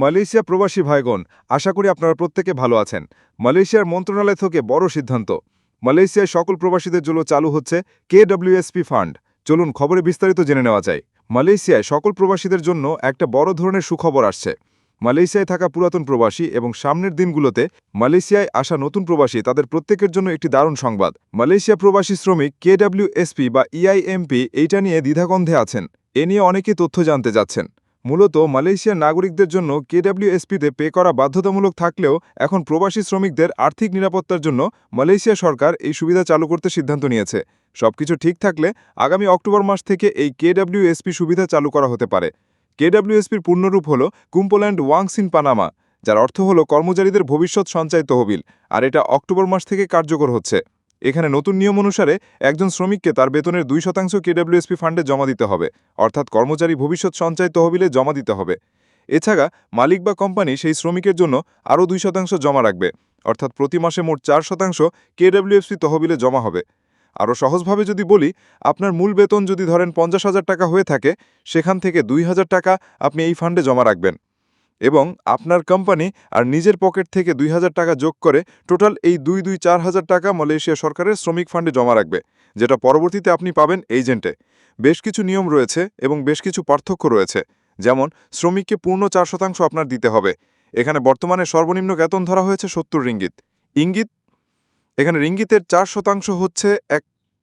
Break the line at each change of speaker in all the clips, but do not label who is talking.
Malaysia প্রবাসী ভাইগণ, আশা করি আপনারা প্রত্যেকে ভালো আছেন। মালয়েশিয়ার মন্ত্রণালয় থেকে বড় সিদ্ধান্ত। মালয়েশিয়ায় সকল প্রবাসীদের জন্য চালু হচ্ছে কেডব্লিউএসপি ফান্ড। চলুন খবরে বিস্তারিত জেনে নেওয়া যায়। মালয়েশিয়ায় সকল প্রবাসীদের জন্য একটা বড় ধরনের সুখবর আসছে। মালয়েশিয়ায় থাকা পুরাতন প্রবাসী এবং সামনের দিনগুলোতে মালয়েশিয়ায় আসা নতুন প্রবাসী তাদের প্রত্যেকের জন্য একটি দারুণ সংবাদ। মালয়েশিয়া প্রবাসী শ্রমিক কেডব্লিউএসপি বা ইআইএমপি এইটা নিয়ে দ্বিধাগন্ধে আছেন। এ নিয়ে অনেকেই তথ্য জানতে যাচ্ছেন। মূলত মালয়েশিয়ার নাগরিকদের জন্য কেডব্লিউএসপিতে পে করা বাধ্যতামূলক থাকলেও এখন প্রবাসী শ্রমিকদের আর্থিক নিরাপত্তার জন্য মালয়েশিয়া সরকার এই সুবিধা চালু করতে সিদ্ধান্ত নিয়েছে। সবকিছু ঠিক থাকলে আগামী অক্টোবর মাস থেকে এই কেডব্লিউএসপি সুবিধা চালু করা হতে পারে। কেডব্লিউএসপির পূর্ণরূপ হল কুম্পোল্যান্ড ওয়াংসিন পানামা, যার অর্থ হল কর্মচারীদের ভবিষ্যৎ সঞ্চয় তহবিল আর এটা অক্টোবর মাস থেকে কার্যকর হচ্ছে। এখানে নতুন নিয়ম অনুসারে একজন শ্রমিককে তার বেতনের দুই শতাংশ কেডব্লিউএসপি ফান্ডে জমা দিতে হবে, অর্থাৎ কর্মচারী ভবিষ্যৎ সঞ্চয় তহবিলে জমা দিতে হবে। এছাড়া মালিক বা কোম্পানি সেই শ্রমিকের জন্য আরও দুই শতাংশ জমা রাখবে, অর্থাৎ প্রতি মাসে মোট চার শতাংশ কেডব্লিউএফসি তহবিলে জমা হবে। আরও সহজভাবে যদি বলি, আপনার মূল বেতন যদি ধরেন পঞ্চাশ হাজার টাকা হয়ে থাকে, সেখান থেকে দুই হাজার টাকা আপনি এই ফান্ডে জমা রাখবেন। এবং আপনার কোম্পানি আর নিজের পকেট থেকে দুই হাজার টাকা যোগ করে টোটাল এই দুই দুই চার হাজার টাকা মালয়েশিয়া সরকারের শ্রমিক ফান্ডে জমা রাখবে, যেটা পরবর্তীতে আপনি পাবেন এজেন্টে। বেশ কিছু নিয়ম রয়েছে এবং বেশ কিছু পার্থক্য রয়েছে, যেমন শ্রমিককে পূর্ণ চার শতাংশ আপনার দিতে হবে। এখানে বর্তমানে সর্বনিম্ন বেতন ধরা হয়েছে সত্তর রিঙ্গিত। ইঙ্গিত, এখানে রিঙ্গিতের চার শতাংশ হচ্ছে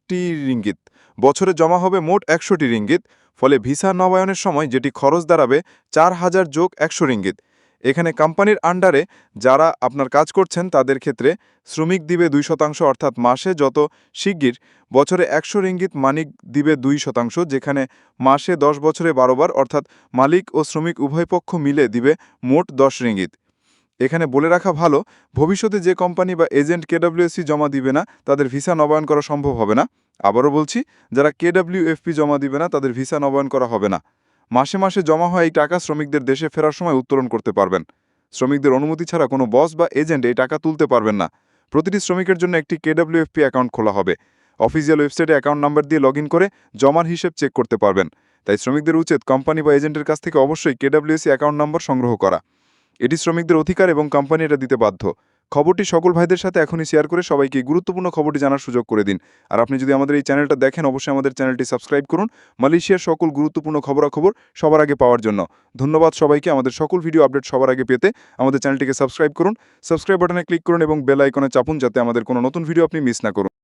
একটি রিঙ্গিত। বছরে জমা হবে মোট একশোটি রিঙ্গিত, ফলে ভিসা নবায়নের সময় যেটি খরচ দাঁড়াবে চার হাজার যোগ একশো রিঙ্গিত। এখানে কোম্পানির আন্ডারে যারা আপনার কাজ করছেন তাদের ক্ষেত্রে শ্রমিক দিবে দুই শতাংশ, অর্থাৎ মাসে যত শিগগির বছরে একশো রিঙ্গিত, মালিক দিবে দুই শতাংশ, যেখানে মাসে দশ বছরে বারোবার, অর্থাৎ মালিক ও শ্রমিক উভয় পক্ষ মিলে দিবে মোট দশ রিঙ্গিত। এখানে বলে রাখা ভালো, ভবিষ্যতে যে কোম্পানি বা এজেন্ট কেডব্লিউএসসি জমা দিবে না, তাদের ভিসা নবায়ন করা সম্ভব হবে না। আবারও বলছি, যারা কেডব্লিউএফপি জমা দিবে না, তাদের ভিসা নবায়ন করা হবে না। মাসে মাসে জমা হয় এই টাকা শ্রমিকদের দেশে ফেরার সময় উত্তোলন করতে পারবেন। শ্রমিকদের অনুমতি ছাড়া কোনো বস বা এজেন্ট এই টাকা তুলতে পারবেন না। প্রতিটি শ্রমিকের জন্য একটি কেডব্লিউএফপি অ্যাকাউন্ট খোলা হবে। অফিসিয়াল ওয়েবসাইটে অ্যাকাউন্ট নাম্বার দিয়ে লগ করে জমার হিসেব চেক করতে পারবেন। তাই শ্রমিকদের উচিত কোম্পানি বা এজেন্টের কাছ থেকে অবশ্যই কেডব্লিউসি অ্যাকাউন্ট নম্বর সংগ্রহ করা। এটি শ্রমিকদের অধিকার এবং কোম্পানি এটা দিতে বাধ্য। খবরটি সকল ভাইদের সাথে এখনই শেয়ার করে সবাইকে গুরুত্বপূর্ণ খবরটি জানার সুযোগ করে দিন। আর আপনি যদি আমাদের এই চ্যানেলটা দেখেন, অবশ্যই আমাদের চ্যানেলটি সাবস্ক্রাইব করুন। মালয়েশিয়ার সকল গুরুত্বপূর্ণ খবরাখবর সবার আগে পাওয়ার জন্য। ধন্যবাদ সবাইকে। আমাদের সকল ভিডিও আপডেট সবার আগে পেতে আমাদের চ্যানেলটিকে সাবস্ক্রাইব করুন। সাবস্ক্রাইব বাটনে ক্লিক করুন এবং বেল আইকনে চাপুন যাতে আমাদের কোনো নতুন ভিডিও আপনি মিস না করুন।